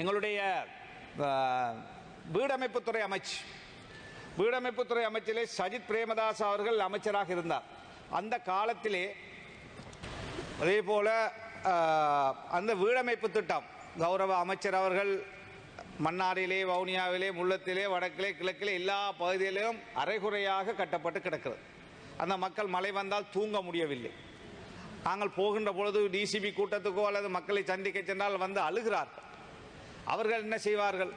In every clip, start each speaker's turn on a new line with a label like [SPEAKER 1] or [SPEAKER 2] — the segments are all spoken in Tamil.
[SPEAKER 1] எங்களுடைய வீடமைப்புத்துறை அமைச்சு வீடமைப்புத்துறை அமைச்சிலே சஜித் பிரேமதாஸ் அவர்கள் அமைச்சராக இருந்தார். அந்த காலத்திலே அதே போல அந்த வீடமைப்பு திட்டம் கௌரவ அமைச்சர் அவர்கள் மன்னாரிலே வவுனியாவிலே முள்ளத்திலே வடக்கிலே கிழக்கிலே எல்லா பகுதியிலும் அரைகுறையாக கட்டப்பட்டு கிடக்கிறது. அந்த மக்கள் மழை வந்தால் தூங்க முடியவில்லை. நாங்கள் போகின்ற பொழுது டிசிபி கூட்டத்துக்கோ அல்லது மக்களை சந்திக்க சென்றால் வந்து அழுகிறார்கள். அவர்கள் என்ன செய்வார்கள்?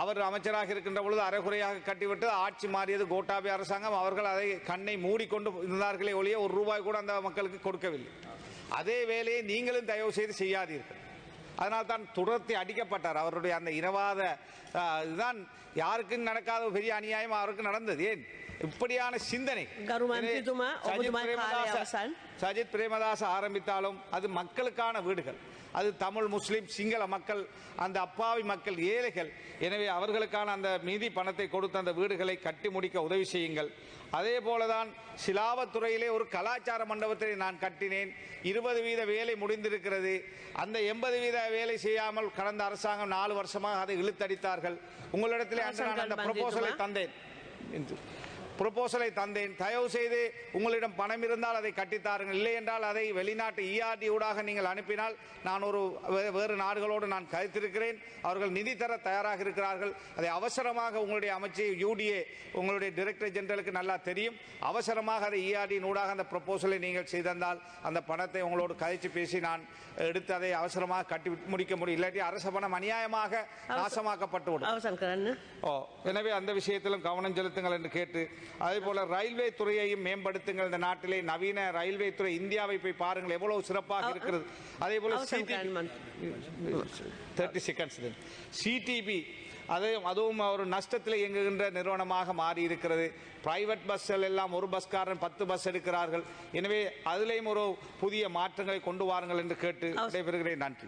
[SPEAKER 1] அவர் அமைச்சராக இருக்கின்ற பொழுது அரைகுறையாக கட்டிவிட்டு ஆட்சி மாறியது கோட்டாபி அரசாங்கம். அவர்கள் அதை கண்ணை மூடிக்கொண்டு இருந்தார்களே ஒழிய ஒரு ரூபாய் கூட அந்த மக்களுக்கு கொடுக்கவில்லை. அதே வேலையை நீங்களும் தயவு செய்து செய்யாதீர்கள். அதனால் தான் துரத்தி அடிக்கப்பட்டார். அவருடைய அந்த இனவாத இதுதான் யாருக்கும் நடக்காத ஒரு பெரிய அநியாயம் அவருக்கு நடந்தது. ஏன்? இப்படியான சிந்தனை. சஜித் பிரேமதாஸ் ஆரம்பித்தாலும் அது மக்களுக்கான வீடுகள். அது தமிழ் முஸ்லீம் சிங்கள மக்கள் அந்த அப்பாவி மக்கள் ஏழைகள். எனவே அவர்களுக்கான அந்த மீதி பணத்தை கொடுத்து அந்த வீடுகளை கட்டி முடிக்க உதவி செய்யுங்கள். அதே போலதான் சிலாவத்துறையிலே ஒரு கலாச்சார மண்டபத்தை நான் கட்டினேன். இருபது வீத வேலை முடிந்திருக்கிறது. அந்த எண்பது வீத வேலை செய்யாமல் கடந்த அரசாங்கம் நாலு வருஷமாக அதை இழுத்தடித்தார்கள். உங்களிடத்தில் அந்த ப்ரொபோசலை தந்தேன். என்று ப்ரொபோசலை தந்தேன். தயவு செய்து உங்களிடம் பணம் இருந்தால் அதை கட்டித்தாருங்கள் இல்லை என்றால் அதை வெளிநாட்டு இஆர்டி ஊடாக நீங்கள் அனுப்பினால் நான் ஒரு வேறு நாடுகளோடு நான் கருத்திருக்கிறேன் அவர்கள் நிதி தர தயாராக இருக்கிறார்கள். அதை அவசரமாக உங்களுடைய அமைச்சு யூடிஏ உங்களுடைய டைரக்டர் ஜெனரலுக்கு நல்லா தெரியும். அவசரமாக அதை இஆர்டி ஊடாக அந்த ப்ரொபோசலை நீங்கள் செய்தால் அந்த பணத்தை உங்களோடு கதைச்சு பேசி நான் எடுத்து அதை அவசரமாக கட்டி முடிக்க முடியும். இல்லாட்டி அரச பணம் அநியாயமாக நாசமாக்கப்பட்டு விடும் ஓ எனவே அந்த விஷயத்திலும் கவனம் செலுத்துங்கள் என்று கேட்டு அதேபோல் ரயில்வே துறையையும் மேம்படுத்துங்கள். இந்த நாட்டிலே நவீன ரயில்வே துறை இந்தியாவை போய் பாருங்கள். எவ்வளவு சிறப்பாக இருக்கிறது. அதே போல் தேர்ட்டி செகண்ட்ஸ் சிடிபி அதையும் அதுவும் ஒரு நஷ்டத்தில் இயங்குகின்ற நிறுவனமாக மாறி இருக்கிறது பிரைவேட் பஸ்கள் எல்லாம் ஒரு பஸ்காரன் பத்து பஸ் எடுக்கிறார்கள். எனவே அதிலேயும் ஒரு புதிய மாற்றங்களை கொண்டு வாருங்கள் என்று கேட்டு விடைபெறுகிறேன். நன்றி.